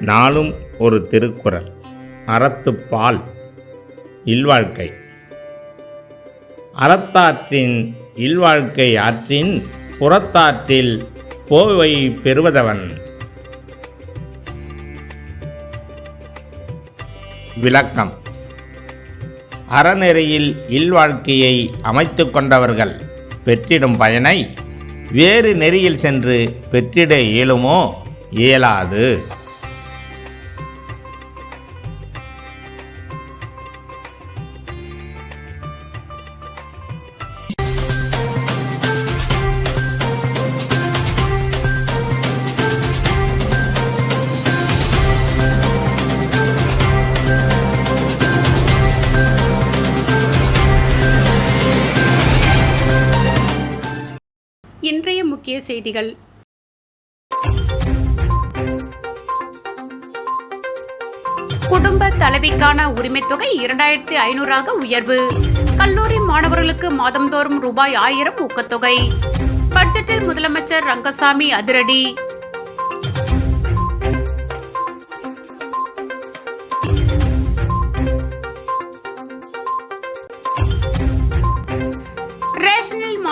நாளும் ஒரு திருக்குறள். அறத்துப்பால் இல்வாழ்க்கை. அறத்தாற்றின் இல்வாழ்க்கை ஆற்றின் புறத்தாற்றில் போவை பெறுவதவன். விளக்கம். அறநெறியில் இல்வாழ்க்கையை அமைத்து கொண்டவர்கள் பெற்றிடும் பயனை வேறு நெறியில் சென்று பெற்றிட இயலுமோ? இயலாது. இன்றைய முக்கிய செய்திகள். குடும்ப தலைவிக்கான உரிமைத்தொகை இரண்டாயிரத்தி ஐநூறாக உயர்வு. கல்லூரி மாணவர்களுக்கு மாதந்தோறும் ரூபாய் ஆயிரம் ஊக்கத்தொகை. பட்ஜெட்டில் முதலமைச்சர் ரங்கசாமி அதிரடி.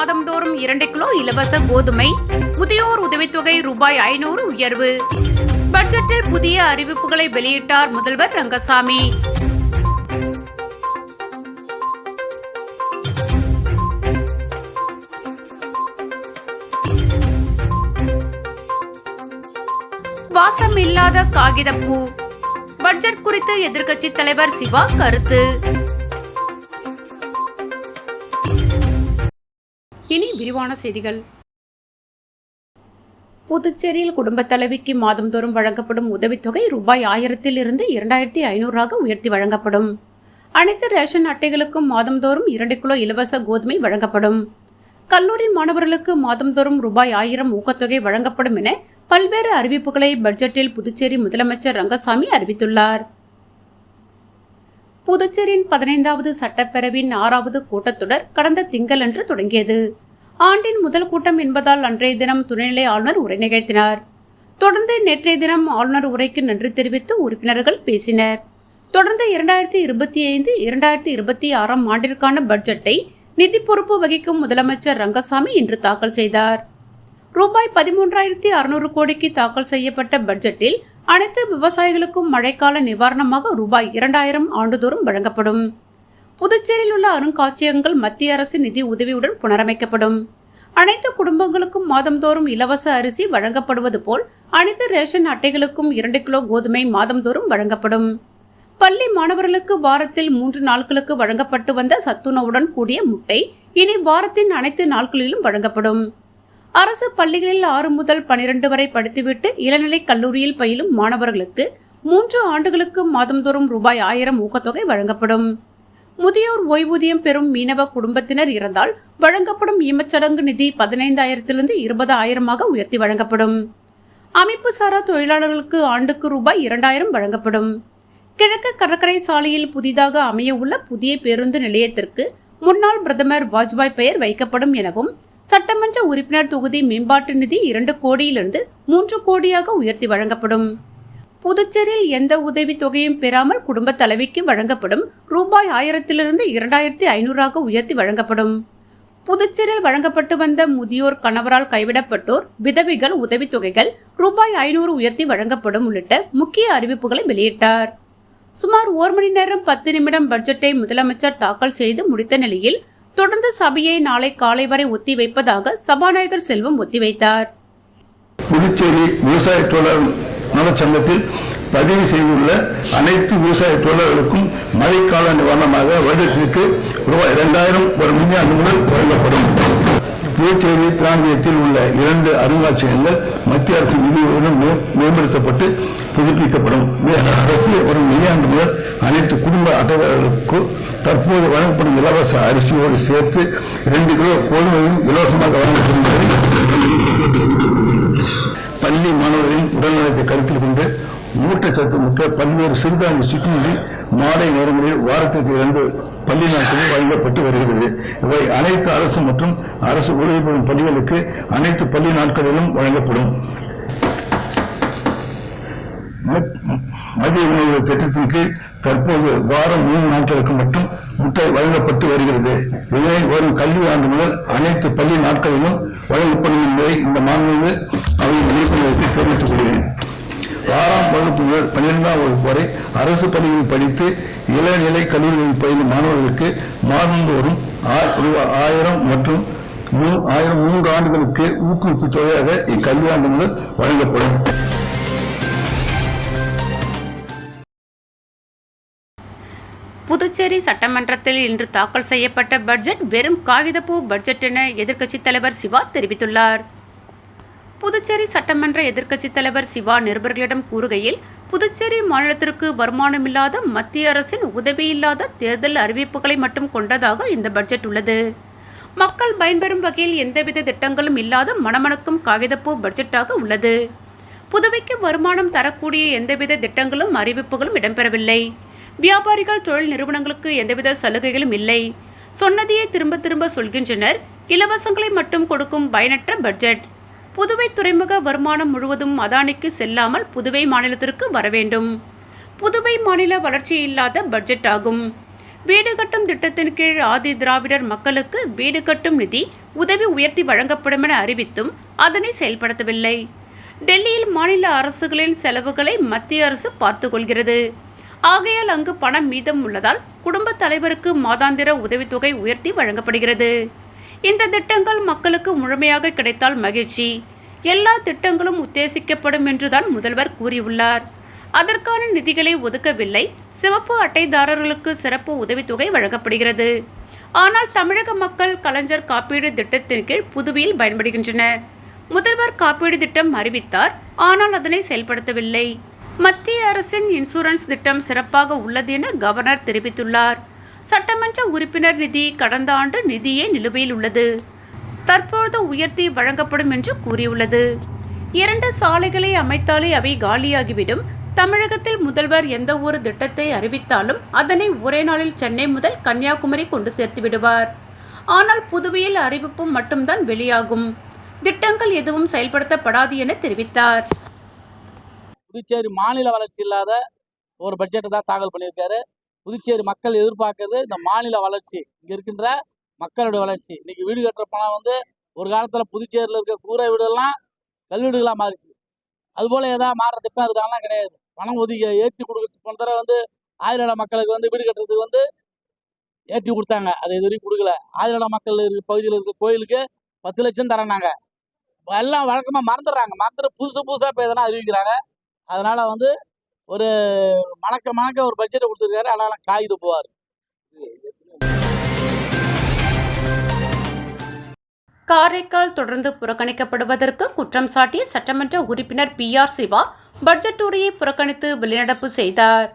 மாதந்தோறும் இரண்டு கிலோ இலவச கோதுமை முதியோர் உதவித்தொகை ரூபாய் ஐநூறு உயர்வு. பட்ஜெட்டில் புதிய அறிவிப்புகளை வெளியிட்டார் முதல்வர் ரங்கசாமி. வாசம் இல்லாத காகிதப்பூ. பட்ஜெட் குறித்து எதிர்க்கட்சி தலைவர் சிவா கருத்து. இனி விரிவான செய்திகள். புதுச்சேரியில் குடும்பத் தலைவிக்கு மாதந்தோறும் வழங்கப்படும் உதவித்தொகை ரூபாய் ஆயிரத்தில் இருந்து இரண்டாயிரத்தி ஐநூறாக உயர்த்தி வழங்கப்படும். அனைத்து ரேஷன் அட்டைகளுக்கும் மாதந்தோறும் இரண்டு கிலோ இலவச கோதுமை வழங்கப்படும். கல்லூரி மாணவர்களுக்கு மாதந்தோறும் ரூபாய் ஆயிரம் ஊக்கத்தொகை வழங்கப்படும் என பல்வேறு அறிவிப்புகளை பட்ஜெட்டில் புதுச்சேரி முதலமைச்சர் ரங்கசாமி அறிவித்துள்ளார். புதுச்சேரியின் பதினைந்தாவது சட்டப்பேரவையின் ஆறாவது கூட்டத்தொடர் கடந்த திங்களன்று தொடங்கியது. ஆண்டின் முதல் கூட்டம் என்பதால் அன்றைய தினம் துணைநிலை ஆளுநர் உரை நிகழ்த்தினார். தொடர்ந்து நேற்றைய தினம் ஆளுநர் உரைக்கு நன்றி தெரிவித்து உறுப்பினர்கள் பேசினர். தொடர்ந்து இரண்டாயிரத்தி இருபத்தி ஐந்து இரண்டாயிரத்தி இருபத்தி ஆறாம் ஆண்டிற்கான பட்ஜெட்டை நிதி பொறுப்பு வகிக்கும் முதலமைச்சர் ரங்கசாமி இன்று தாக்கல் செய்தார். ரூபாய் பதிமூன்றாயிரத்தி அறுநூறு கோடிக்கு தாக்கல் செய்யப்பட்ட பட்ஜெட்டில் அனைத்து விவசாயிகளுக்கும் மழைக்கால நிவாரணமாக ரூபாய் இரண்டாயிரம் ஆண்டுதோறும் வழங்கப்படும். புதுச்சேரியில் உள்ள அருங்காட்சியகங்கள் மத்திய அரசு நிதி உதவியுடன் புனரமைக்கப்படும். அனைத்து குடும்பங்களுக்கும் மாதந்தோறும் இலவச அரிசி வழங்கப்படுவது போல் அனைத்து ரேஷன் அட்டைகளுக்கும் இரண்டு கிலோ கோதுமை மாதந்தோறும் வழங்கப்படும். பள்ளி மாணவர்களுக்கு வாரத்தில் மூன்று நாட்களுக்கு வழங்கப்பட்டு வந்த சத்துணவுடன் கூடிய முட்டை இனி வாரத்தின் அனைத்து நாட்களிலும் வழங்கப்படும். அரசு பள்ளிகளில் ஆறு முதல் பனிரெண்டு வரை படித்துவிட்டு இளநிலை கல்லூரியில் பயிலும் மாணவர்களுக்கு மூன்று ஆண்டுகளுக்கு மாதந்தோறும் ரூபாய் ஆயிரம் ஊக்கத்தொகை வழங்கப்படும். முதியோர் ஓய்வூதியம் பெறும் மீனவ குடும்பத்தினர் இறந்தால் வழங்கப்படும் ஈமச்சடங்கு நிதி பதினைந்தாயிரத்திலிருந்து இருபது ஆயிரமாக உயர்த்தி வழங்கப்படும். அமைப்பு சாரா தொழிலாளர்களுக்கு ஆண்டுக்கு ரூபாய் இரண்டாயிரம் வழங்கப்படும். கிழக்கு கடற்கரை சாலையில் புதிதாக அமைய உள்ள புதிய பேருந்து நிலையத்திற்கு முன்னாள் பிரதமர் வாஜ்பாய் பெயர் வைக்கப்படும் எனவும் சட்டமன்ற உறுப்பினர் தொகுதி மேம்பாட்டு நிதி இரண்டு கோடியிலிருந்து மூன்று கோடியாக உயர்த்தி வழங்கப்படும். புதுச்சேரியில் எந்த உதவி தொகையும் பெறாமல் குடும்ப தலைவிக்கு வழங்கப்படும் ரூபாய் ஆயிரத்திலிருந்து இரண்டாயிரத்தி ஐநூறாக உயர்த்தி வழங்கப்படும். புதுச்சேரியில் வழங்கப்பட்டு வந்த முதியோர் கணவரால் கைவிடப்பட்டோர் விதவிகள் உதவித்தொகைகள் ரூபாய் ஐநூறு உயர்த்தி வழங்கப்படும் உள்ளிட்ட முக்கிய அறிவிப்புகளை வெளியிட்டார். சுமார் ஓர் மணி நேரம் பத்து நிமிடம் பட்ஜெட்டை முதலமைச்சர் தாக்கல் செய்து முடித்த நிலையில் தொடர்ந்து சபையை நாளை காலை வரை ஒத்திவைப்பதாக சபாநாயகர் செல்வம் ஒத்திவைத்தார். புதுச்சேரி விவசாய தொழிலாளர் நலச்சங்கத்தில் பதிவு செய்துள்ள அனைத்து விவசாய தொழிலாளர்களுக்கும் மழைக்கால நிவாரணமாக வருடத்திற்கு ரூபாய் இரண்டாயிரம் ஒரு மில்லியன் முதல் வழங்கப்படும். புதுச்சேரி பிராந்தியத்தில் உள்ள இரண்டு அருங்காட்சியகங்கள் மத்திய அரசு நிதியுடன் மே- மேம்படுத்தப்பட்டு புதுப்பிக்கப்படும். அரசு வரும் நிதியாண்டு முதல் அனைத்து குடும்ப அட்டைதாரர்களுக்கு தற்போது வழங்கப்படும் இலவச அரிசியோடு சேர்த்து இரண்டு கிலோ கோதுமையும் இலவசமாக வழங்கப்படும் பள்ளி மாணவர்களின் உடல்நலத்தை கருத்தில் கொண்டு ஊட்டச்சத்து மிக்க பல்வேறு சிறுதானிய சுற்றி மாலை நேரங்களில் வாரத்திற்கு இரண்டு பள்ளி நாட்களில் வழங்கப்பட்டு வருகிறது. இவை அனைத்து அரசு மற்றும் அரசு உதவி பெறும் பள்ளிகளுக்கு அனைத்து பள்ளி நாட்களிலும் வழங்கப்படும். மதிய உணவு திட்டத்தின் கீழ் தற்போது வாரம் மூணு நாட்களுக்கு மட்டும் முட்டை வழங்கப்பட்டு வருகிறது. இதனை வரும் கல்வி ஆண்டு முதல் அனைத்து பள்ளி நாட்களிலும் வழங்கப்படும் என்பதை இந்த மாநில அவை உறுப்பினருக்கு தெரிவித்துக் கொள்கிறேன். ஆறாம் வகுப்பு முதல் பன்னிரெண்டாம் வகுப்பு வரை அரசு பள்ளிகளில் படித்து இளநிலை கல்லூரிகளில் பயிலும் மாணவர்களுக்கு மாதந்தோறும் ஆ- ஆயிரம் மற்றும் ஆயிரம் மூன்று ஆண்டுகளுக்கு ஊக்குவிப்பு தொகையாக இக்கல்வியாண்டு முதல் வழங்கப்படும். புதுச்சேரி சட்டமன்றத்தில் இன்று தாக்கல் செய்யப்பட்ட பட்ஜெட் வெறும் காகிதப்பூ பட்ஜெட் என எதிர்க்கட்சித் தலைவர் சிவா தெரிவித்துள்ளார். புதுச்சேரி சட்டமன்ற எதிர்க்கட்சித் தலைவர் சிவா நிருபர்களிடம் கூறுகையில் புதுச்சேரி மாநிலத்திற்கு வருமானமில்லாத மத்திய அரசின் உதவியில்லாத தேர்தல் அறிவிப்புகளை மட்டும் கொண்டதாக இந்த பட்ஜெட் உள்ளது. மக்கள் பயன்பெறும் வகையில் எந்தவித திட்டங்களும் இல்லாத மணமணக்கும் காகிதப்பூ பட்ஜெட்டாக உள்ளது. புதுவைக்கு வருமானம் தரக்கூடிய எந்தவித திட்டங்களும் அறிவிப்புகளும் இடம்பெறவில்லை. வியாபாரிகள் தொழில் நிறுவனங்களுக்கு எந்தவித சலுகைகளும் இல்லை. சொன்னதையே திரும்ப திரும்ப சொல்கின்றனர். இலவசங்களை மட்டும் கொடுக்கும் பயனற்ற பட்ஜெட் புதுவை துறைமுக வருமானம் முழுவதும் அதானிக்கு செல்லாமல் புதுவை மாநிலத்திற்கு வர வேண்டும். புதுவை மாநில வளர்ச்சி இல்லாத பட்ஜெட் ஆகும். வீடு கட்டும் திட்டத்தின் கீழ் ஆதி திராவிடர் மக்களுக்கு வீடு கட்டும் நிதி உதவி உயர்த்தி வழங்கப்படும் என அறிவித்தும் அதனை செயல்படுத்தவில்லை. டெல்லியில் மாநில அரசுகளின் செலவுகளை மத்திய அரசு பார்த்துக்கொள்கிறது ஆகையால் அங்கு பணம் மீதம் உள்ளதால் குடும்பத் தலைவருக்கு மாதாந்திர உதவித்தொகை உயர்த்தி வழங்கப்படுகிறது. இந்த திட்டங்கள் மக்களுக்கு முழுமையாக கிடைத்தால் மகிழ்ச்சி. எல்லா திட்டங்களும் உத்தேசிக்கப்படும் என்றுதான் முதல்வர் கூறியுள்ளார். அதற்கான நிதிகளை ஒதுக்கவில்லை. சிவப்பு அட்டைதாரர்களுக்கு சிறப்பு உதவித்தொகை வழங்கப்படுகிறது. ஆனால் தமிழக மக்கள் கலைஞர் காப்பீடு திட்டத்தின் கீழ் புதுவையில் பயன்படுகின்றனர். முதல்வர் காப்பீடு திட்டம் அறிவித்தார். ஆனால் அதனை செயல்படுத்தவில்லை. மத்திய அரசின் இன்சூரன்ஸ் திட்டம் சிறப்பாக உள்ளது என கவர்னர் தெரிவித்துள்ளார். சட்டமன்ற உறுப்பினர் நிதி கடந்த ஆண்டு நிதியே நிலுவையில் உள்ளது. தற்பொழுது உயர்த்தி வழங்கப்படும் என்று கூறியுள்ளது. இரண்டு சாலைகளை அமைத்தாலே அவை காலியாகிவிடும். தமிழகத்தில் முதல்வர் எந்த ஒரு திட்டத்தை அறிவித்தாலும் அதனை ஒரே நாளில் சென்னை முதல் கன்னியாகுமரி கொண்டு சேர்த்து விடுவார். ஆனால் புதுவையில் அறிவிப்பும் மட்டும்தான் வெளியாகும். திட்டங்கள் எதுவும் செயல்படுத்தப்படாது என தெரிவித்தார். புதுச்சேரி மாநில வளர்ச்சி இல்லாத ஒரு பட்ஜெட்டை தான் தாக்கல் பண்ணியிருக்காரு. புதுச்சேரி மக்கள் எதிர்பார்க்கறது இந்த மாநில வளர்ச்சி. இங்கே இருக்கின்ற மக்களுடைய வளர்ச்சி. இன்னைக்கு வீடு கட்டுற பணம் வந்து ஒரு காலத்தில் புதுச்சேரியில் இருக்க கூரை வீடுகள்லாம் கல் வீடுகளா மாறிச்சு. அதுபோல் ஏதாவது மாறுற திட்டம் இருக்காங்கலாம் கிடையாது. பணம் ஒதுக்கி ஏற்றி கொடுக்க போன தடவை வந்து ஆயிரம் மக்களுக்கு வந்து வீடு கட்டுறதுக்கு வந்து ஏற்றி கொடுத்தாங்க. அது இது வரைக்கும் கொடுக்கல. ஆயிரம் மக்கள் இருக்க பகுதியில் இருக்க கோயிலுக்கு பத்து லட்சம் தரேனாங்க எல்லாம் வழக்கமாக மறந்துடுறாங்க. மறந்துட்டு புதுசு புதுசாக இப்போ எதனா அறிவிக்கிறாங்க. அதனால வந்து ஒரு மணக்க மணக்க ஒரு பட்ஜெட்டை கொடுத்துருக்காரு. அதனால காகித போவார். காரைக்கால் தொடர்ந்து புறக்கணிக்கப்படுவதற்கு குற்றம் சாட்டிய சட்டமன்ற உறுப்பினர் பி ஆர் சிவா பட்ஜெட் உரையை புறக்கணித்து வெளிநடப்பு செய்தார்.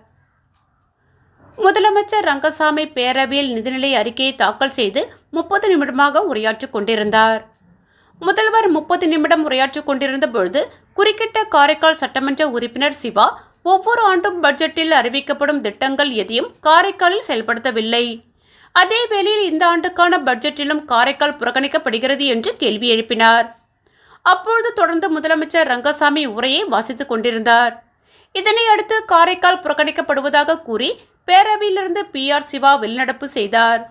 முதலமைச்சர் ரங்கசாமி பேரவையில் நிதிநிலை அறிக்கையை தாக்கல் செய்து முப்பது நிமிடமாக உரையாற்றிக் கொண்டிருந்தார். முதல்வர் முப்பது நிமிடம் உரையாற்றிக் கொண்டிருந்த பொழுது குறுக்கிட்ட காரைக்கால் சட்டமன்ற உறுப்பினர் சிவா ஒவ்வொரு ஆண்டும் பட்ஜெட்டில் அறிவிக்கப்படும் திட்டங்கள் எதையும் காரைக்காலில் செயல்படுத்தவில்லை. அதே வேளையில் இந்த ஆண்டுக்கான பட்ஜெட்டிலும் காரைக்கால் புறக்கணிக்கப்படுகிறது என்று கேள்வி எழுப்பினார். அப்பொழுது தொடர்ந்து முதலமைச்சர் ரங்கசாமி உரையை வாசித்துக் கொண்டிருந்தார். இதனை அடுத்து காரைக்கால் புறக்கணிக்கப்படுவதாக கூறி பேரவையிலிருந்து பி. ஆர். சிவா வெளிநடப்பு செய்தார்.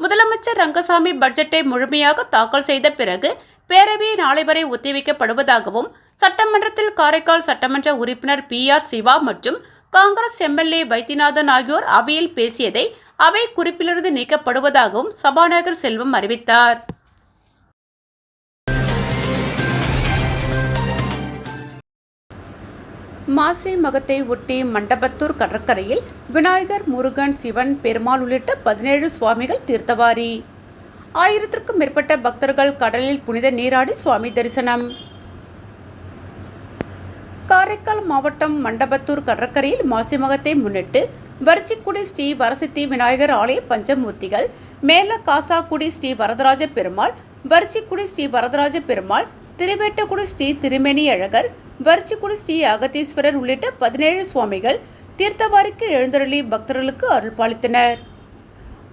முதலமைச்சர் ரங்கசாமி பட்ஜெட்டை முழுமையாக தாக்கல் செய்த பிறகு பேரவை நாளை வரை ஒத்திவைக்கப்படுவதாகவும் சட்டமன்றத்தில் காரைக்கால் சட்டமன்ற உறுப்பினர் பி ஆர் சிவா மற்றும் காங்கிரஸ் எம்எல்ஏ வைத்தியநாதன் ஆகியோர் அவையில் பேசியதை அவை குறிப்பிலிருந்து நீக்கப்படுவதாகவும் சபாநாயகர் செல்வம் அறிவித்தார். மாசி மகத்தை ஒட்டி மண்டபத்தூர் கடற்கரையில் விநாயகர் முருகன் சிவன் பெருமாள் உள்ளிட்ட பதினேழு சுவாமிகள் தீர்த்தவாரி. ஆயிரத்திற்கும் மேற்பட்ட பக்தர்கள் கடலில் புனித நீராடி சுவாமி தரிசனம். காரைக்கால் மாவட்டம் மண்டபத்தூர் கடற்கரையில் மாசி மகத்தை முன்னிட்டு வரிச்சிக்குடி ஸ்ரீ வரசித்தி விநாயகர் ஆலய பஞ்சமூர்த்திகள் மேல காசாக்குடி ஸ்ரீ வரதராஜ பெருமாள் வரிச்சிக்குடி ஸ்ரீ வரதராஜ பெருமாள் திருவேட்டக்குடி ஸ்ரீ திருமேனி அழகர் வரிச்சிக்குடி ஸ்ரீ அகதீஸ்வரர் உள்ளிட்ட பதினேழு சுவாமிகள் தீர்த்தவாரிக்கு எழுந்தருளி பக்தர்களுக்கு அருள் பாலித்தனர்.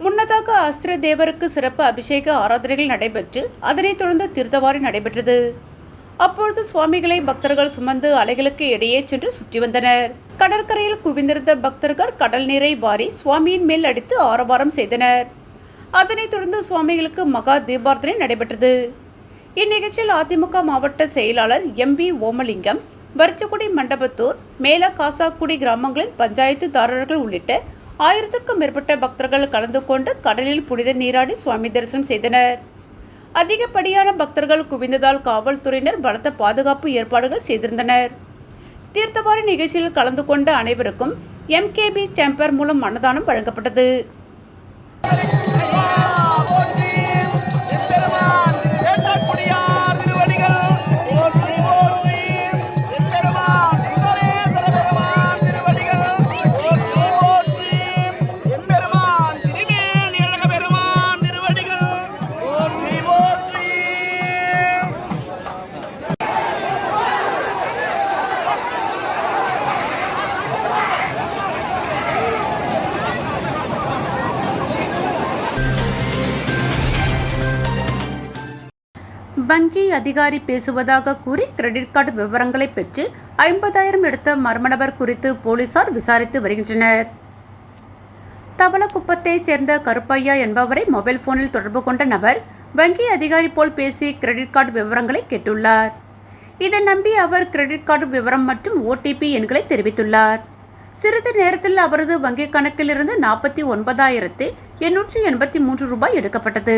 முன்னதாக அஸ்திர தேவருக்கு சிறப்பு அபிஷேக ஆராதனைகள் நடைபெற்று அதனைத் தொடர்ந்து திருத்தவாரி நடைபெற்றது. அப்பொழுது சுவாமிகளை பக்தர்கள் சுமந்து அலைகளுக்கு இடையே சென்று சுற்றி வந்தனர். கடற்கரையில் குவிந்திருந்த பக்தர்கள் கடல் நீரை வாரி சுவாமியின் மேல் அடித்து ஆரவாரம் செய்தனர். அதனைத் தொடர்ந்து சுவாமிகளுக்கு மகா தீபார்த்தனை நடைபெற்றது. இந்நிகழ்ச்சியில் அதிமுக மாவட்ட செயலாளர் எம்பி ஓமலிங்கம் வரிச்சக்குடி மண்டபத்தூர் மேல காசாக்குடி கிராமங்களின் பஞ்சாயத்துதாரர்கள் உள்ளிட்ட ஆயிரத்துக்கும் மேற்பட்ட பக்தர்கள் கலந்து கொண்டு கடலில் புனித நீராடி சுவாமி தரிசனம் செய்தனர். அதிகப்படியான பக்தர்கள் குவிந்ததால் காவல்துறையினர் பலத்த பாதுகாப்பு ஏற்பாடுகள் செய்திருந்தனர். தீர்த்தவாரி நிகழ்ச்சியில் கலந்து கொண்ட அனைவருக்கும் எம்கேபி சேம்பர் மூலம் அன்னதானம் வழங்கப்பட்டது. அதிகாரி பேசுவதாக கூறி கிரெடிட் கார்டு விவரங்களை பெற்று ஐம்பதாயிரம் எடுத்த மர்ம நபர் குறித்து போலீசார் விசாரித்து வருகின்றனர். தவளக்குப்பத்தை சேர்ந்த கருப்பையா என்பவரை மொபைல் போனில் தொடர்பு கொண்ட நபர் வங்கி அதிகாரி போல் பேசி கிரெடிட் கார்டு விவரங்களை கேட்டுள்ளார். இதை நம்பி அவர் கிரெடிட் கார்டு விவரம் மற்றும் ஓடிபி எண்களை தெரிவித்துள்ளார். சிறிது நேரத்தில் அவரது வங்கிக் கணக்கிலிருந்து நாற்பத்தி ஒன்பதாயிரத்து எண்ணூற்றி எண்பத்தி மூன்று ரூபாய் எடுக்கப்பட்டது.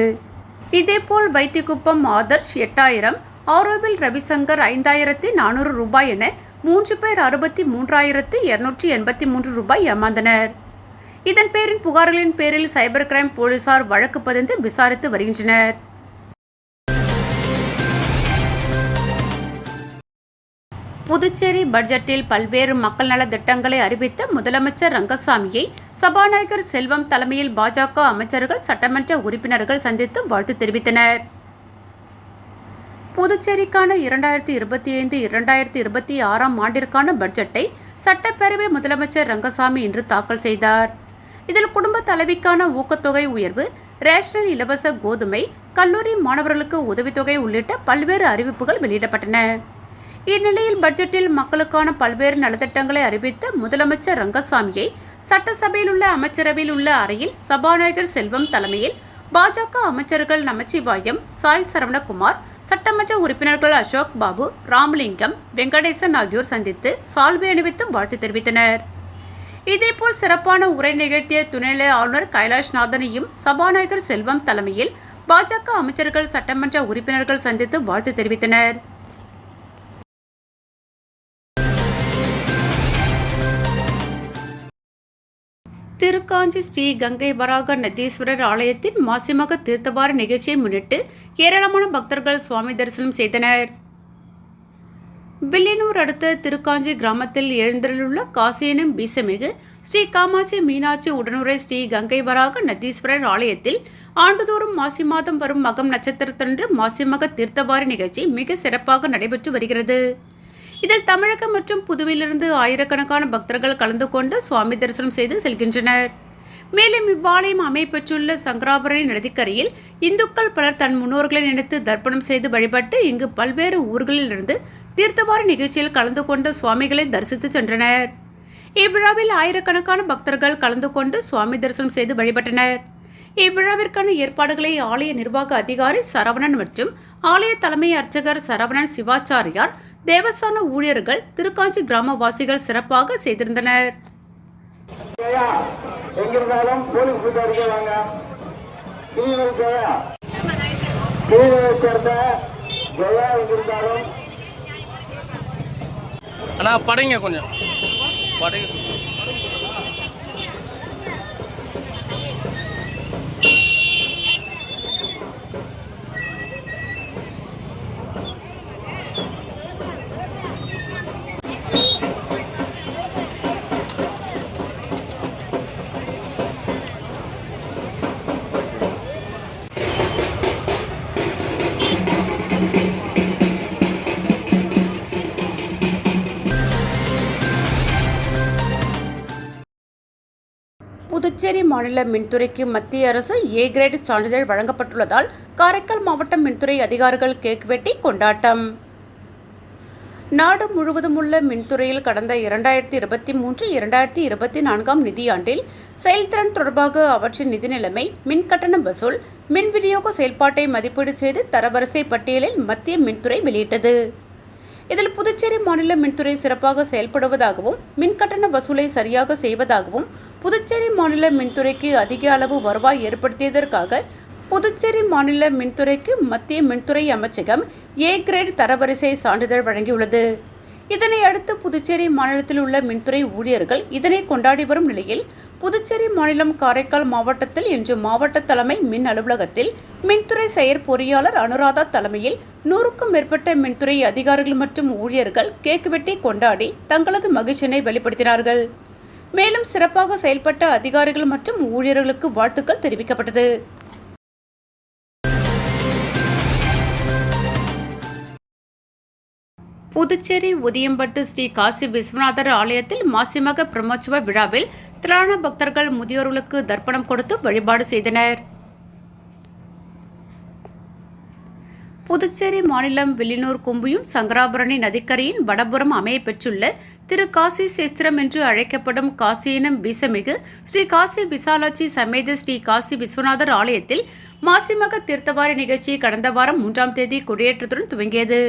இதேபோல் வைத்திக்குப்பம் ஆதர்ஷ் எட்டாயிரம் ஆரோவில் ரவிசங்கர் ஐந்தாயிரத்தி நானூறு ரூபாய் என மூன்று பேர் அறுபத்தி மூன்றாயிரத்து இருநூற்றி எண்பத்தி மூன்று ரூபாய் ஏமாந்தனர். இதன் பேரின் புகார்களின் பேரில் சைபர் கிரைம் போலீசார் வழக்கு பதிந்து விசாரித்து வருகின்றனர். புதுச்சேரி பட்ஜெட்டில் பல்வேறு மக்கள் நல திட்டங்களை அறிவித்த முதலமைச்சர் ரங்கசாமியை சபாநாயகர் செல்வம் தலைமையில் பாஜக அமைச்சர்கள் சட்டமன்ற உறுப்பினர்கள் சந்தித்து வாழ்த்து தெரிவித்தனர். புதுச்சேரிக்கான இரண்டாயிரத்தி இருபத்தி ஐந்து இரண்டாயிரத்தி இருபத்தி ஆறாம் ஆண்டிற்கான பட்ஜெட்டை சட்டப்பேரவை முதலமைச்சர் ரங்கசாமி இன்று தாக்கல் செய்தார். இதில் குடும்ப தலைவிக்கான ஊக்கத்தொகை உயர்வு ரேஷனல் இலவச கோதுமை கல்லூரி மாணவர்களுக்கு உதவித்தொகை உள்ளிட்ட பல்வேறு அறிவிப்புகள் வெளியிடப்பட்டன. இந்நிலையில் பட்ஜெட்டில் மக்களுக்கான பல்வேறு நலத்திட்டங்களை அறிவித்த முதலமைச்சர் ரங்கசாமியை சட்டசபையில் உள்ள அமைச்சரவையில் உள்ள அறையில் சபாநாயகர் செல்வம் தலைமையில் பாஜக அமைச்சர்கள் நமச்சிவாயம் சாய் சரவணகுமார் சட்டமன்ற உறுப்பினர்கள் அசோக் பாபு ராமலிங்கம் வெங்கடேசன் ஆகியோர் சந்தித்து சால்வை அணிவித்து வாழ்த்து தெரிவித்தனர். இதேபோல் சிறப்பான உரை நிகழ்த்திய துணைநிலை ஆளுநர் கைலாஷ்நாதனையும் சபாநாயகர் செல்வம் தலைமையில் பாஜக அமைச்சர்கள் சட்டமன்ற உறுப்பினர்கள் சந்தித்து வாழ்த்து தெரிவித்தனர். திருக்காஞ்சி ஸ்ரீ கங்கை வராக நதீஸ்வரர் ஆலயத்தின் மாசிமக தீர்த்தபார நிகழ்ச்சியை முன்னிட்டு ஏராளமான பக்தர்கள் சுவாமி தரிசனம் செய்தனர். வில்லியனூர் அடுத்த திருக்காஞ்சி கிராமத்தில் எழுந்தருளுள்ள காசியனும் பீசமிகு ஸ்ரீ காமாட்சி மீனாட்சி உடனுரை ஸ்ரீ கங்கை வராக நதீஸ்வரர் ஆலயத்தில் ஆண்டுதோறும் மாசி மாதம் வரும் மகம் நட்சத்திரத்தன்று மாசிமக தீர்த்தவாரி நிகழ்ச்சி மிக சிறப்பாக நடைபெற்று வருகிறது. இதில் தமிழகம் மற்றும் புதுவையிலிருந்து ஆயிரக்கணக்கான பக்தர்கள் கலந்து கொண்டு சுவாமி தரிசனம் செய்து செல்கின்றனர். மேலும் இவ்வாலயம் அமைப்பெற்றுள்ள சங்கராபரணி நதிக்கரையில் இந்துக்கள் பலர் தன் முன்னோர்களை நினைத்து தர்ப்பணம் செய்து வழிபட்டு இங்கு பல்வேறு ஊர்களிலிருந்து தீர்த்தவாரி நிகழ்ச்சியில் கலந்து கொண்டு சுவாமிகளை தரிசித்து சென்றனர். இவ்விழாவில் ஆயிரக்கணக்கான பக்தர்கள் கலந்து கொண்டு சுவாமி தரிசனம் செய்து வழிபட்டனர். இவ்விழாவிற்கான ஏற்பாடுகளை ஆலய நிர்வாக அதிகாரி சரவணன் மற்றும் ஆலய தலைமை அர்ச்சகர் சரவணன் சிவாச்சாரியார் தேவஸ்தான ஊழியர்கள் திருக்காஞ்சி கிராமவாசிகள் சிறப்பாக செய்திருந்தனர். ஜெயா எங்கிருந்தாலும் போலீஸ் பூஜாரிக்கே வாங்க. கிளீனர் ஜெயா. கிளீனரை சேர்ந்த ஜெயா எங்கிருந்தாலும். அண்ணா படைங்க கொஞ்சம். படைங்க. புதுச்சேரி மாநில மின்துறைக்கு மத்திய அரசு ஏ கிரேடு சான்றிதழ் வழங்கப்பட்டுள்ளதால் காரைக்கால் மாவட்ட மின்துறை அதிகாரிகள் கேக் வெட்டி கொண்டாட்டம். நாடு முழுவதும் உள்ள மின்துறையில் கடந்த இரண்டாயிரத்தி இருபத்தி மூன்று இரண்டாயிரத்தி இருபத்தி நான்காம் நிதியாண்டில் செயல்திறன் தொடர்பாக அவற்றின் நிதி நிலைமை மின் கட்டண வசூல் மின் விநியோக செயல்பாட்டை மதிப்பீடு செய்து தரவரிசை பட்டியலில் மத்திய மின்துறை வெளியிட்டது. இதில் புதுச்சேரி மாநில மின்துறை சிறப்பாக செயல்படுவதாகவும் மின் கட்டண வசூலை சரியாக செய்வதாகவும் புதுச்சேரி மாநில மின்துறைக்கு அதிக அளவு வருவாய் ஏற்படுத்தியதற்காக புதுச்சேரி மாநில மின்துறைக்கு மத்திய மின்துறை அமைச்சகம் ஏ கிரேட் தரவரிசை சான்றிதழ் வழங்கியுள்ளது. இதனை அடுத்து புதுச்சேரி மாநிலத்தில் உள்ள மின்துறை ஊழியர்கள் இதனை கொண்டாடி வரும் நிலையில் புதுச்சேரி மாநிலம் காரைக்கால் மாவட்டத்தில் இன்று மாவட்ட தலைமை மின் அலுவலகத்தில் மின்துறை செயற்பொறியாளர் அனுராதா தலைமையில் நூறுக்கும் மேற்பட்ட மின்துறை அதிகாரிகள் மற்றும் ஊழியர்கள் கேக் வெட்டி கொண்டாடி தங்களது மகிழ்ச்சியினை வெளிப்படுத்தினார்கள். மேலும் சிறப்பாக செயல்பட்ட அதிகாரிகள் மற்றும் ஊழியர்களுக்கு வாழ்த்துக்கள் தெரிவிக்கப்பட்டது. புதுச்சேரி உதியம்பட்டு ஸ்ரீ காசி விஸ்வநாதர் ஆலயத்தில் மாசிமக பிரம்மோற்சவ விழாவில் திராண பக்தர்கள் முதியோர்களுக்கு தர்ப்பணம் கொடுத்து வழிபாடு செய்தனர். புதுச்சேரி மாநிலம் வில்லினூர் கும்பியும் சங்கராபரணி நதிக்கரையின் வடபுறம் அமைய பெற்றுள்ள திரு காசி சேஸ்திரம் என்று அழைக்கப்படும் காசியினம் வீசமிகு ஸ்ரீ காசி விசாலாட்சி சமேத ஸ்ரீ காசி விஸ்வநாதர் ஆலயத்தில் மாசிமக தீர்த்தவாரி நிகழ்ச்சி கடந்த வாரம் மூன்றாம் தேதி கொடியேற்றத்துடன் துவங்கியது.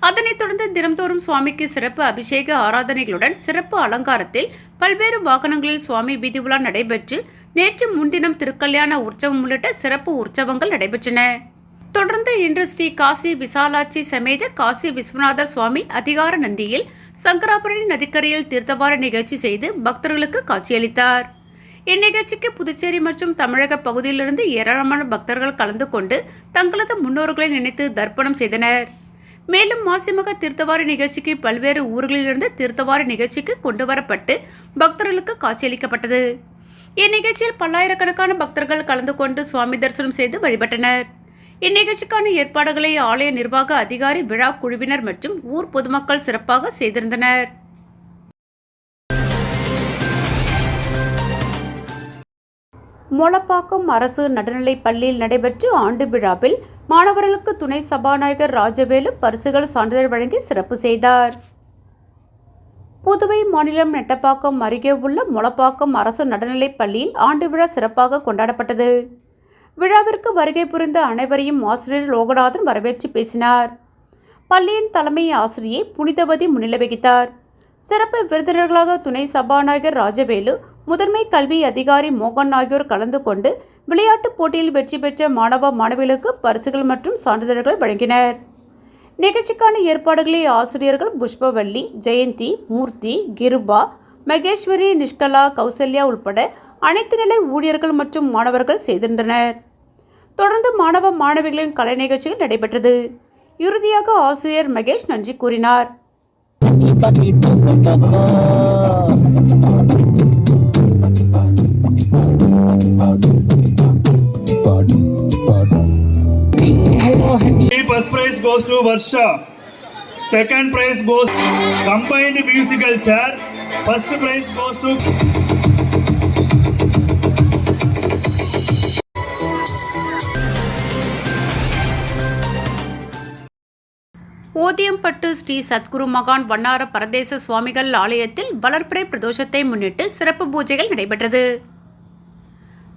அதனைத் தொடர்ந்து தினம்தோறும் சுவாமிக்கு சிறப்பு அபிஷேக ஆராதனைகளுடன் சிறப்பு அலங்காரத்தில் பல்வேறு வாகனங்களில் சுவாமி வீதி உலா நடைபெற்று நேற்று முன்தினம் திருக்கல்யாண உற்சவம் உள்ளிட்ட சிறப்பு உற்சவங்கள் நடைபெற்றன. தொடர்ந்து இன்று ஸ்ரீ காசி விசாலாட்சி சமேத காசி விஸ்வநாதர் சுவாமி அதிகார நந்தியில் சங்கராபுரணி நதிக்கரையில் தீர்த்தவார நிகழ்ச்சி செய்து பக்தர்களுக்கு காட்சியளித்தார். இந்நிகழ்ச்சிக்கு புதுச்சேரி மற்றும் தமிழக பகுதியிலிருந்து ஏராளமான பக்தர்கள் கலந்து கொண்டு தங்களது முன்னோர்களை நினைத்து தர்ப்பணம் செய்தனர். மேலும் மாசிமக தீர்த்தவாரி நிகழ்ச்சிக்கு பல்வேறு ஊர்களிலிருந்து தீர்த்தவாரி நிகழ்ச்சிக்கு கொண்டு வரப்பட்டு பக்தர்களுக்கு காட்சியளிக்கப்பட்டது. இந்நிகழ்ச்சியில் பல்லாயிரக்கணக்கான பக்தர்கள் கலந்து கொண்டு சுவாமி தரிசனம் செய்து வழிபட்டனர். இந்நிகழ்ச்சிக்கான ஏற்பாடுகளை ஆலய நிர்வாக அதிகாரி விழா குழுவினர் மற்றும் ஊர் பொதுமக்கள் சிறப்பாக செய்திருந்தனர். மொளப்பாக்கம் அரசு நடுநிலைப் பள்ளியில் நடைபெற்ற ஆண்டு விழாவில் மாணவர்களுக்கு துணை சபாநாயகர் ராஜவேலு பரிசுகள் சான்றிதழ் வழங்கி சிறப்பு செய்தார். புதுவை மாநிலம் நெட்டப்பாக்கம் அருகே உள்ள முளப்பாக்கம் அரசு நடுநிலைப் பள்ளியில் ஆண்டு விழா சிறப்பாக கொண்டாடப்பட்டது. விழாவிற்கு வருகை புரிந்த அனைவரையும் ஆசிரியர் லோகநாதன் வரவேற்று பேசினார். பள்ளியின் தலைமை ஆசிரியை புனிதவதி முன்னிலை வகித்தார். சிறப்பு விருந்தினர்களாக துணை சபாநாயகர் ராஜவேலு முதன்மை கல்வி அதிகாரி மோகன் ஆகியோர் கலந்து கொண்டு விளையாட்டுப் போட்டியில் வெற்றி பெற்ற மாணவ மாணவிகளுக்கு பரிசுகள் மற்றும் சான்றிதழ்கள் வழங்கினர். நிகழ்ச்சிக்கான ஏற்பாடுகளை ஆசிரியர்கள் புஷ்பவல்லி ஜெயந்தி மூர்த்தி கிருபா மகேஸ்வரி நிஷ்கலா கௌசல்யா உள்பட அனைத்து நிலை ஊழியர்கள் மற்றும் மாணவர்கள் செய்திருந்தனர் தொடர்ந்து மாணவ மாணவிகளின் கலை நிகழ்ச்சிகள் நடைபெற்றது. இறுதியாக ஆசிரியர் மகேஷ் நன்றி கூறினார். First prize goes to Varsha. Second prize goes combined musical chair. First prize goes to ஓதியம்பட்டு Sri Sadhguru மகான் வண்ணார பரதேச சுவாமிகள் ஆலயத்தில் வளர்ப்பிறை பிரதோஷத்தை முன்னிட்டு சிறப்பு பூஜைகள் நடைபெற்றது.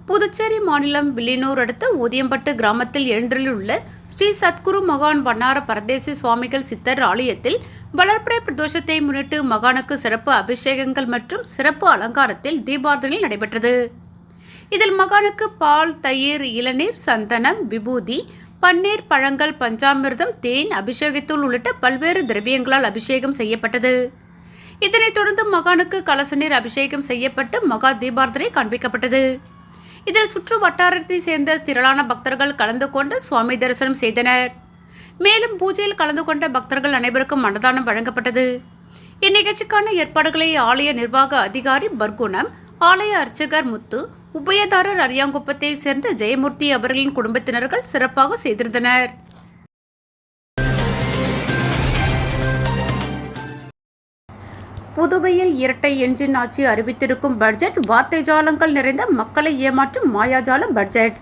புதுச்சேரி மாநிலம் வில்லியனூர் அடுத்த ஊதியம்பட்டு கிராமத்தில் எழுந்தருளியுள்ள ஸ்ரீ சத்குரு மகான் வண்ணார பரதேசி சுவாமிகள் சித்தர் ஆலயத்தில் வளர்ப்பிறை பிரதோஷத்தை முன்னிட்டு மகானுக்கு சிறப்பு அபிஷேகங்கள் மற்றும் சிறப்பு அலங்காரத்தில் தீபார்த்தனை நடைபெற்றது. இதில் மகானுக்கு பால் தயிர் இளநீர் சந்தனம் விபூதி பன்னீர் பழங்கள் பஞ்சாமிர்தம் தேன் அபிஷேகத்தூள் உள்ளிட்ட பல்வேறு திரவியங்களால் அபிஷேகம் செய்யப்பட்டது. இதனைத் தொடர்ந்து மகானுக்கு கலச நீர் அபிஷேகம் செய்யப்பட்டு மகா தீபார்த்தனை காண்பிக்கப்பட்டது. இதில் சுற்று வட்டாரத்தை சேர்ந்த திரளான பக்தர்கள் கலந்து கொண்டு சுவாமி தரிசனம் செய்தனர். மேலும் பூஜையில் கலந்து கொண்ட பக்தர்கள் அனைவருக்கும் அன்னதானம் வழங்கப்பட்டது. இந்நிகழ்ச்சிக்கான ஏற்பாடுகளை ஆலய நிர்வாக அதிகாரி பர்குணம் ஆலய அர்ச்சகர் முத்து உபயதாரர் அரியாங்குப்பத்தை சேர்ந்த ஜெயமூர்த்தி அவர்களின் குடும்பத்தினர்கள் சிறப்பாக செய்திருந்தனர். புதுவையில் இரட்டை என்ஜின் ஆட்சி அறிவித்திருக்கும் பட்ஜெட் வார்த்தை ஜாலங்கள் நிறைந்த மக்களை ஏமாற்றும் மாயாஜால பட்ஜெட்.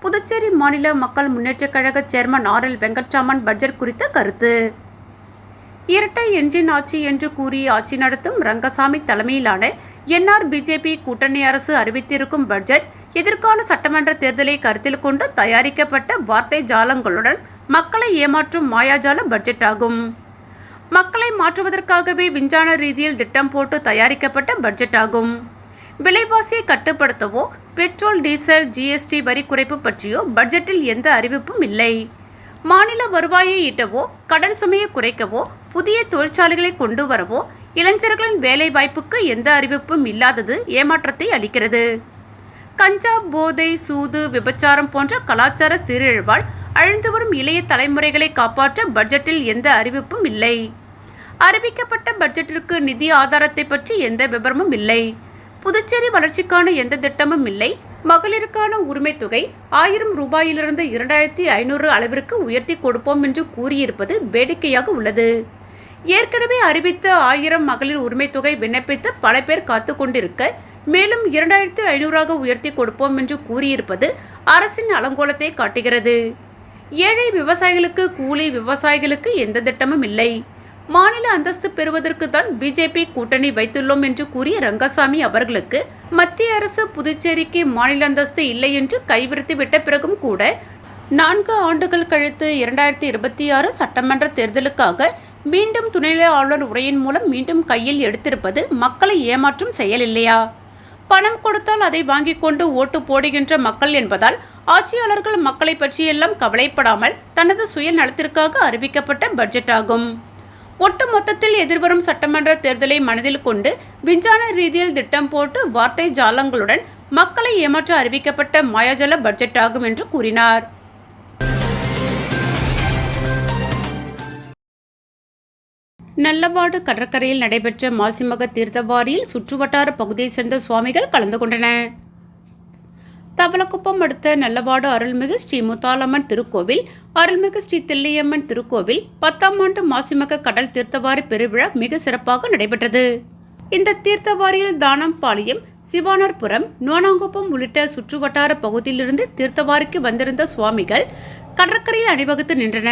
புதுச்சேரி மாநில மக்கள் முன்னேற்றக் கழக chairman R L Venkatraman budget குறித்த கருத்து. இரட்டை என்ஜின் ஆட்சி என்று கூறி ஆட்சி நடத்தும் ரங்கசாமி தலைமையிலான என்ஆர் பிஜேபி கூட்டணி அரசு அறிவித்திருக்கும் பட்ஜெட் எதிர்கால சட்டமன்ற தேர்தலை கருத்தில் கொண்டு தயாரிக்கப்பட்ட வார்த்தை ஜாலங்களுடன் மக்களை ஏமாற்றும் மாயாஜால பட்ஜெட் ஆகும் மக்களை மாற்றுவதற்காகவே விஞ்ஞான ரீதியில் திட்டம் போட்டு தயாரிக்கப்பட்ட பட்ஜெட் ஆகும் விலைவாசியை கட்டுப்படுத்தவோ பெட்ரோல் டீசல் ஜிஎஸ்டி வரி குறைப்பு பற்றியோ பட்ஜெட்டில் எந்த அறிவிப்பும் இல்லை. மாநில வருவாயை ஈட்டவோ கடன் சுமையை குறைக்கவோ புதிய தொழிற்சாலைகளை கொண்டு வரவோ இளைஞர்களின் வேலை வாய்ப்புக்கு எந்த அறிவிப்பும் இல்லாதது ஏமாற்றத்தை அளிக்கிறது. கஞ்சா போதை சூது விபச்சாரம் போன்ற கலாச்சார சீரழிவால் அழிந்து வரும் இளைய தலைமுறைகளை காப்பாற்ற பட்ஜெட்டில் எந்த அறிவிப்பும் இல்லை. அறிவிக்கப்பட்ட பட்ஜெட்டிற்கு நிதி ஆதாரத்தை பற்றி எந்த விபரமும் இல்லை. புதுச்சேரி வளர்ச்சிக்கான எந்த திட்டமும் இல்லை. மகளிருக்கான உரிமை தொகை ஆயிரம் ரூபாயிலிருந்து இரண்டாயிரத்தி ஐநூறு அளவிற்கு உயர்த்தி கொடுப்போம் என்று கூறியிருப்பது வேடிக்கையாக உள்ளது. ஏற்கனவே அறிவித்த ஆயிரம் மகளிர் உரிமை தொகை விண்ணப்பித்து பல பேர் காத்து கொண்டிருக்க மேலும் இரண்டாயிரத்தி ஐநூறாக உயர்த்தி கொடுப்போம் என்று கூறியிருப்பது அரசின் அலங்கோலத்தை காட்டுகிறது. ஏழை விவசாயிகளுக்கு கூலி விவசாயிகளுக்கு எந்த திட்டமும் இல்லை. மாநில அந்தஸ்து பெறுவதற்கு தான் பிஜேபி கூட்டணி வைத்துள்ளோம் என்று கூறிய ரங்கசாமி அவர்களுக்கு மத்திய அரசு புதுச்சேரிக்கு மாநில அந்தஸ்து இல்லை என்று கைவிரித்து விட்ட பிறகும் கூட நான்கு ஆண்டுகள் கழித்து இரண்டாயிரத்தி இருபத்தி ஆறு சட்டமன்ற தேர்தலுக்காக மீண்டும் துணைநிலை ஆளுநர் உரையின் மூலம் மீண்டும் கையில் எடுத்திருப்பது மக்களை ஏமாற்றும் செயல் இல்லையா? பணம் கொடுத்தால் அதை வாங்கிக் கொண்டு ஓட்டு போடுகின்ற மக்கள் என்பதால் ஆட்சியாளர்கள் மக்களை பற்றியெல்லாம் கவலைப்படாமல் தனது சுயநலத்திற்காக அறிவிக்கப்பட்ட பட்ஜெட் ஆகும். ஒட்டு மொத்தத்தில் எதிர்வரும் சட்டமன்ற தேர்தலை மனதில் கொண்டு விஞ்ஞான ரீதியில் திட்டம் போட்டு வார்த்தை ஜாலங்களுடன் மக்களை ஏமாற்ற அறிவிக்கப்பட்ட மாயாஜல பட்ஜெட் ஆகும் என்று கூறினார். நல்லவாடு கடற்கரையில் நடைபெற்ற மாசிமக தீர்த்தவாரியில் சுற்றுவட்டார பகுதியைச் சேர்ந்த சுவாமிகள் கலந்து கொண்டன தவளக்குப்பம் அடுத்த நல்லவாடு அருள்மிகு ஸ்ரீ முத்தாலம்மன் திருக்கோவில் அருள்மிகு ஸ்ரீ தில்லையம்மன் திருக்கோவில் பத்தாம் ஆண்டு மாசிமக கடல் தீர்த்தவாரி பெருவிழா மிக சிறப்பாக நடைபெற்றது. இந்த தீர்த்தவாரியில் தானம்பாளையம் சிவானர்புரம் நோனாங்குப்பம் உள்ளிட்ட சுற்றுவட்டார பகுதியிலிருந்து தீர்த்தவாரிக்கு வந்திருந்த சுவாமிகள் கடற்கரையில் அணிவகுத்து நின்றன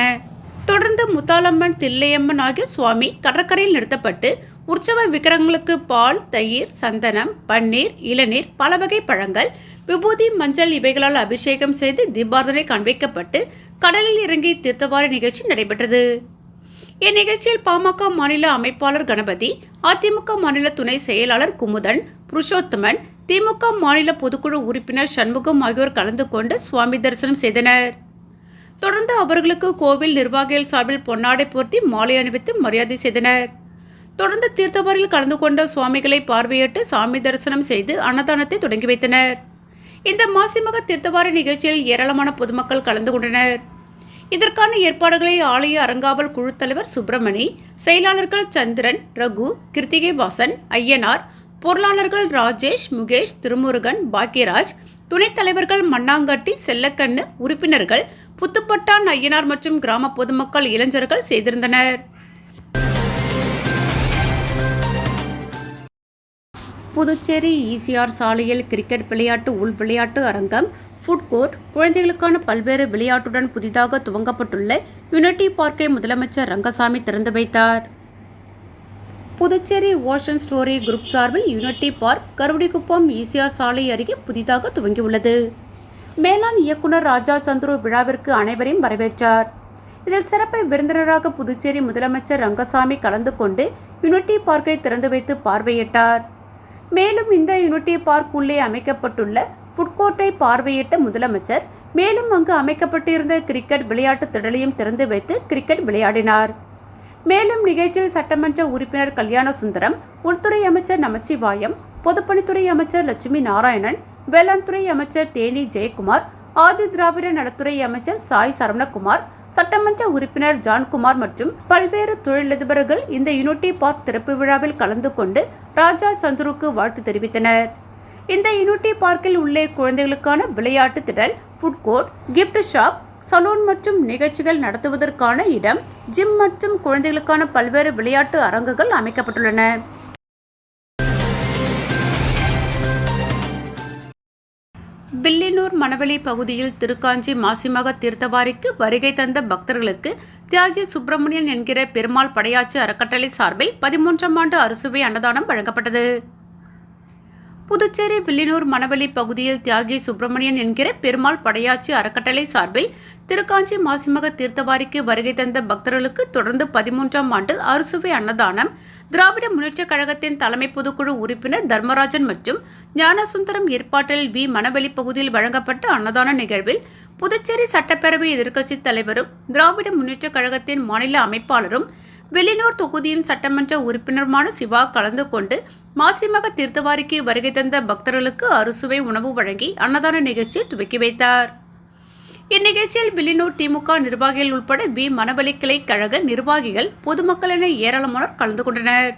தொடர்ந்து முத்தாலம்மன் தில்லையம்மன் ஆகிய சுவாமி கடற்கரையில் நிறுத்தப்பட்டு உற்சவ விக்கிரங்களுக்கு பால் தயிர் சந்தனம் பன்னீர் இளநீர் பல வகை பழங்கள் விபூதி மஞ்சள் இவைகளால் அபிஷேகம் செய்து தீபார்த்தனை காண்பிக்கப்பட்டு கடலில் இறங்கி தீர்த்தவாரி நிகழ்ச்சி நடைபெற்றது. இந்நிகழ்ச்சியில் பாமக மாநில அமைப்பாளர் கணபதி அதிமுக மாநில துணை செயலாளர் குமுதன் புருஷோத்தமன் திமுக மாநில பொதுக்குழு உறுப்பினர் சண்முகம் ஆகியோர் கலந்து கொண்டு சுவாமி தரிசனம் செய்தனர். தொடர்ந்து அவர்களுக்கு கோவில் நிர்வாகிகள் சார்பில் பொன்னாடை போர்த்தி மாலை அணிவித்து மரியாதை செய்தனர். தொடர்ந்து தீர்த்தவாரியில் கலந்து கொண்ட சுவாமிகளை பார்வையிட்டு சாமி தரிசனம் செய்து அன்னதானத்தை தொடங்கி வைத்தனர். இந்த மாசிமக தீர்த்தவாரி நிகழ்ச்சியில் ஏராளமான பொதுமக்கள் கலந்து கொண்டனர். இதற்கான ஏற்பாடுகளை ஆலய அறங்காவல் குழு தலைவர் சுப்பிரமணி செயலாளர்கள் சந்திரன் ரகு கிருத்திகை வாசன் ஐயனார் பொருளாளர்கள் ராஜேஷ் முகேஷ் திருமுருகன் பாக்யராஜ் துணைத் தலைவர்கள் மண்ணாங்கட்டி செல்லக்கண்ணு உறுப்பினர்கள் புத்துப்பட்டான் ஐயனார் மற்றும் கிராம பொதுமக்கள் இளைஞர்கள் செய்திருந்தனர். புதுச்சேரி ஈசிஆர் சாலையில் கிரிக்கெட் விளையாட்டு உள் விளையாட்டு அரங்கம் ஃபுட் கோர்ட் குழந்தைகளுக்கான பல்வேறு விளையாட்டுடன் புதிதாக துவங்கப்பட்டுள்ள யுனிட்டி பார்க்கை முதலமைச்சர் ரங்கசாமி திறந்து வைத்தார். புதுச்சேரி ஓஷன் ஸ்டோரி குரூப் சார்பில் யுனிட்டி பார்க் கருவடிக்குப்பம் ஈசிஆர் சாலை அருகே புதிதாக துவங்கியுள்ளது. மேலாண் இயக்குனர் ராஜா சந்துரு விழாவிற்கு அனைவரையும் வரவேற்றார். இதில் சிறப்பு விருந்தினராக புதுச்சேரி முதலமைச்சர் ரங்கசாமி கலந்து கொண்டு யுனிட்டி பார்க்கை திறந்து வைத்து பார்வையிட்டார். மேலும் இந்த யுனிட்டி பார்க் உள்ளே அமைக்கப்பட்டுள்ள ஃபுட் கோர்ட்டை பார்வையிட்ட முதலமைச்சர் மேலும் அங்கு அமைக்கப்பட்டிருந்த கிரிக்கெட் விளையாட்டு திடலையும் திறந்து வைத்து கிரிக்கெட் விளையாடினார். மேலும் நிகழ்ச்சியில் சட்டமன்ற உறுப்பினர் கல்யாண சுந்தரம் உள்துறை அமைச்சர் நமச்சிவாயம் பொதுப்பணித்துறை அமைச்சர் லட்சுமி நாராயணன் வேளாண் துறை அமைச்சர் தேனி ஜெயக்குமார் ஆதி திராவிட நலத்துறை அமைச்சர் சாய் சரவணகுமார் சட்டமன்ற உறுப்பினர் ஜான்குமார் மற்றும் பல்வேறு தொழிலதிபர்கள் இந்த யூனிட்டி பார்க் திறப்பு விழாவில் கலந்து கொண்டு ராஜா சந்துருக்கு வாழ்த்து தெரிவித்தனர். இந்த யூனிட்டி பார்க்கில் உள்ளே குழந்தைகளுக்கான விளையாட்டு திடல் food court gift shop salon மற்றும் நிகழ்ச்சிகள் நடத்துவதற்கான இடம் ஜிம் மற்றும் குழந்தைகளுக்கான பல்வேறு விளையாட்டு அரங்குகள் அமைக்கப்பட்டுள்ளன. வில்லினூர் மணவெளி பகுதியில் திருக்காஞ்சி மாசிமக தீர்த்தவாரிக்கு வருகை தந்த பக்தர்களுக்கு தியாகி சுப்பிரமணியன் என்கிற பெருமாள் படையாச்சி அறக்கட்டளை சார்பில் பதிமூன்றாம் ஆண்டு அறுசுவை அன்னதானம் வழங்கப்பட்டது. புதுச்சேரி வில்லினூர் மணவெளி பகுதியில் தியாகி சுப்பிரமணியன் என்கிற பெருமாள் படையாச்சி அறக்கட்டளை சார்பில் திருக்காஞ்சி மாசிமக தீர்த்தவாரிக்கு வருகை தந்த பக்தர்களுக்கு தொடர்ந்து பதிமூன்றாம் ஆண்டு அறுசுவை அன்னதானம். திராவிட முன்னேற்றக் கழகத்தின் தலைமை பொதுக்குழு உறுப்பினர் தர்மராஜன் மற்றும் ஞானசுந்தரம் ஏற்பாட்டில் வி. மணவெளி பகுதியில் வழங்கப்பட்ட அன்னதான நிகழ்வில் புதுச்சேரி சட்டப்பேரவை எதிர்க்கட்சித் தலைவரும் திராவிட முன்னேற்றக் கழகத்தின் மாநில அமைப்பாளரும் வெளிநூர் தொகுதியின் சட்டமன்ற உறுப்பினருமான சிவா கலந்து கொண்டு மாசிமக தீர்த்தவாரிக்கு வருகை தந்த பக்தர்களுக்கு அறுசுவை உணவு வழங்கி அன்னதான நிகழ்ச்சியை துவக்கி வைத்தார். இந்நிகழ்ச்சியில் வில்லியனூர் திமுக நிர்வாகிகள் உட்பட பி. மணவெளி கிளை கழக நிர்வாகிகள் பொதுமக்கள் என ஏராளமானோர் கலந்து கொண்டனர்.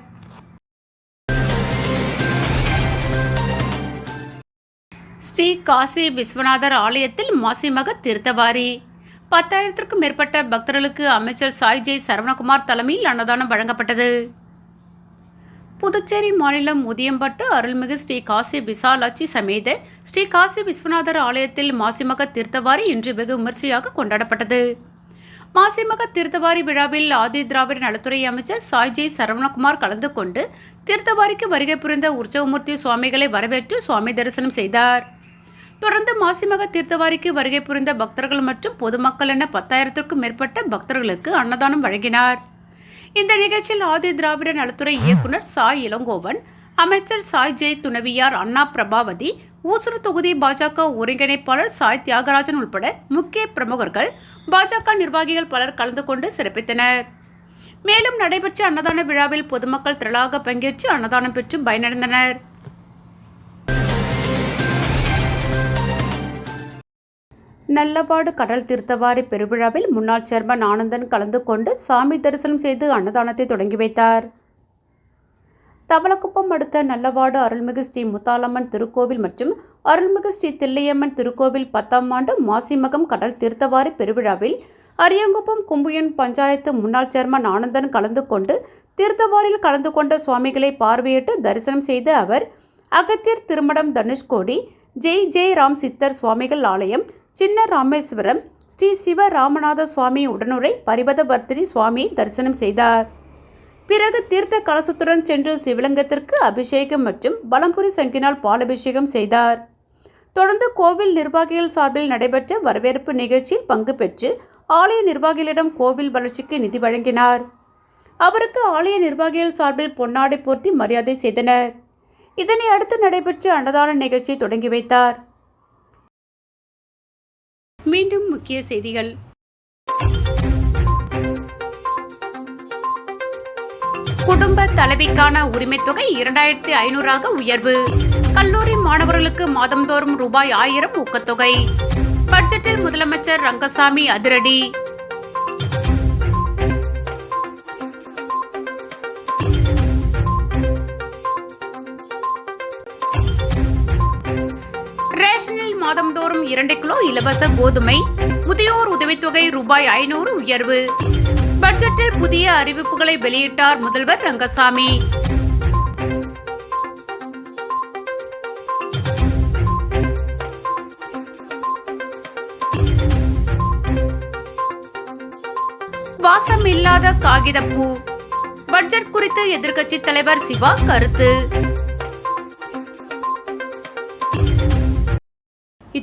ஸ்ரீ காசி விஸ்வநாதர் ஆலயத்தில் மாசிமக தீர்த்தவாரி. பத்தாயிரத்திற்கும் மேற்பட்ட பக்தர்களுக்கு அமைச்சர் சாய் ஜெய் சரவணகுமார் தலைமையில் அன்னதானம் வழங்கப்பட்டது. புதுச்சேரி மாநிலம் உதியம்பட்டு அருள்மிகு ஸ்ரீ காசி விசாலாட்சி சமேத ஸ்ரீ காசி விஸ்வநாதர் ஆலயத்தில் மாசிமக தீர்த்தவாரி இன்று வெகு விமர்சையாக கொண்டாடப்பட்டது. மாசிமக தீர்த்தவாரி விழாவில் ஆதி திராவிட நலத்துறை அமைச்சர் சாய்ஜி சரவணகுமார் கலந்து கொண்டு தீர்த்தவாரிக்கு வருகை புரிந்த உற்சவமூர்த்தி சுவாமிகளை வரவேற்று சுவாமி தரிசனம் செய்தார். தொடர்ந்து மாசிமக தீர்த்தவாரிக்கு வருகை புரிந்த பக்தர்கள் மற்றும் பொதுமக்கள் என பத்தாயிரத்திற்கும் மேற்பட்ட பக்தர்களுக்கு அன்னதானம் வழங்கினார். இந்த நிகழ்ச்சியில் ஆதி திராவிட நலத்துறை இயக்குனர் சாய் இளங்கோவன் அமைச்சர் சாய் ஜெய் துணவியார் அண்ணா பிரபாவதி ஊசுறு தொகுதி பாஜக ஒருங்கிணைப்பாளர் சாய் தியாகராஜன் உட்பட முக்கிய பிரமுகர்கள் பாஜக நிர்வாகிகள் பலர் கலந்து கொண்டு சிறப்பித்தனர். மேலும் நடைபெற்ற அன்னதான விழாவில் பொதுமக்கள் திரளாக பங்கேற்று அன்னதானம் பெற்று பயனடைந்தனர். நல்லபாடு கடல் தீர்த்தவாரி பெருவிழாவில் முன்னாள் சேர்மன் ஆனந்தன் கலந்து கொண்டு சாமி தரிசனம் செய்து அன்னதானத்தை தொடங்கி வைத்தார். தவளக்குப்பம் அடுத்த நல்லவாடு அருள்மிகு ஸ்ரீ முத்தாலம்மன் திருக்கோவில் மற்றும் அருள்மிகு ஸ்ரீ தில்லையம்மன் திருக்கோவில் பத்தாம் ஆண்டு மாசிமகம் கடல் தீர்த்தவாரி பெருவிழாவில் அரியங்குப்பம் கும்புயன் பஞ்சாயத்து முன்னாள் சேர்மன் ஆனந்தன் கலந்து கொண்டு தீர்த்தவாரில் கலந்து கொண்ட சுவாமிகளை பார்வையிட்டு தரிசனம் செய்த அவர் அகத்தியர் திருமடம் தனுஷ்கோடி ஜெய் ஜெய் ராம் சித்தர் சுவாமிகள் ஆலயம் சின்ன ராமேஸ்வரம் ஸ்ரீ சிவ ராமநாத சுவாமி உடனுரை பரிபதவர்த்தினி சுவாமியை தரிசனம் செய்தார். பிறகு தீர்த்த கலசத்துடன் சென்று சிவலிங்கத்திற்கு அபிஷேகம் மற்றும் பலம்புரி சங்கினால் பாலபிஷேகம் செய்தார். தொடர்ந்து கோவில் நிர்வாகிகள் சார்பில் நடைபெற்ற வரவேற்பு நிகழ்ச்சியில் பங்கு பெற்று ஆலய நிர்வாகிகளிடம் கோவில் வளர்ச்சிக்கு நிதி வழங்கினார். அவருக்கு ஆலய நிர்வாகிகள் சார்பில் பொன்னாடை போர்த்தி மரியாதை செய்தனர். இதனை அடுத்து நடைபெற்ற அன்னதான நிகழ்ச்சியை தொடங்கி வைத்தார். மீண்டும் முக்கிய செய்திகள். குடும்ப தலைவிக்கான உரிமை தொகை இரண்டாயிரத்தி ஐநூறாக உயர்வு. கல்லூரி மாணவர்களுக்கு மாதந்தோறும் ரூபாய் ஆயிரம் ஊக்கத்தொகை. பட்ஜெட்டில் முதலமைச்சர் ரங்கசாமி அதிரடி. இரண்டு கிலோ இலவச கோதுமை முதியோர் உதவித்தொகை ரூபாய் ஐநூறு உயர்வு. பட்ஜெட்டில் புதிய அறிவிப்புகளை வெளியிட்டார் முதல்வர் ரங்கசாமி. வாசம் இல்லாத காகிதப்பூ. பட்ஜெட் குறித்து எதிர்க்கட்சித் தலைவர் சிவா கருத்து.